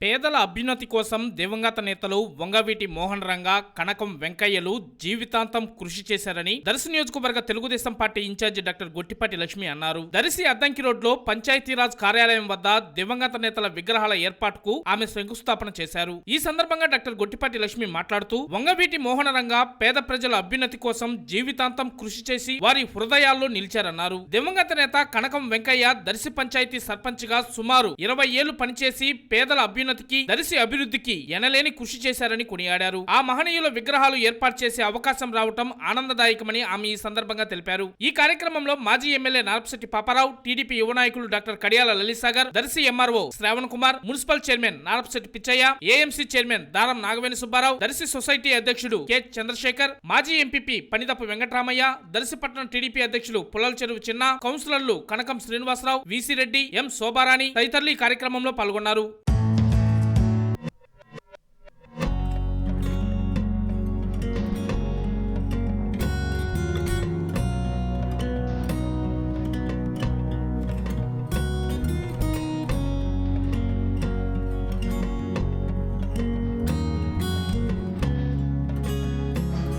పేదల అభ్యున్నతి కోసం దివంగత నేతలు వంగవీటి మోహన్ రంగ కనకం వెంకయ్యలు జీవితాంతం కృషి చేశారని దర్శి నియోజకవర్గ Telugu Desam party incharge doctor Gottipati Lakshmi అన్నారు. దర్శి అద్దంకి రోడ్లో పంచాయతీరాజ్ కార్యాలయం వద్ద దివంగత నేతల విగ్రహాల ఏర్పాటుకు ఆమె శంకుస్థాపన చేశారు. ఈ సందర్భంగా డాక్టర్ గొట్టిపాటి లక్ష్మి మాట్లాడుతూ వంగవీటి మోహన రంగ పేద ప్రజల అభ్యున్నతి కోసం జీవితాంతం కృషి చేసి వారి హృదయాల్లో నిలిచారన్నారు. దివంగత నేత కనకం వెంకయ్య దర్శి పంచాయతీ సర్పంచ్గా సుమారు ఇరవై ఏళ్ళు పనిచేసి పేదల అభ్యున్నతికి దరిసి అభివృద్ధికి ఎనలేని కృషి చేశారని కొనియాడారు. ఆ మహనీయుల విగ్రహాలు ఏర్పాటు చేసే అవకాశం రావటం ఆనందదాయకమని ఆమె ఈ సందర్భంగా తెలిపారు. ఈ కార్యక్రమంలో మాజీ ఎమ్మెల్యే నారపశెట్టి పాపారావు టీడీపీ యువ నాయకులు doctor Kadiyala Lalisagar Darsi MRO Sravan Kumar municipal chairman Narapasetti Pichaiah AMC chairman Daram Nagaveni Subbarao Darsi society అధ్యక్షుడు కె చంద్రశేఖర్ మాజీ ఎంపీపీ పనిదప్పు వెంకటరామయ్య దర్శిపట్నం టీడీపీ అధ్యక్షులు పుల్లల చెరువు చిన్న కౌన్సిలర్లు కనకం శ్రీనివాసరావు విసిరెడ్డి ఎం శోభారాణి తదితరులు ఈ కార్యక్రమంలో పాల్గొన్నారు.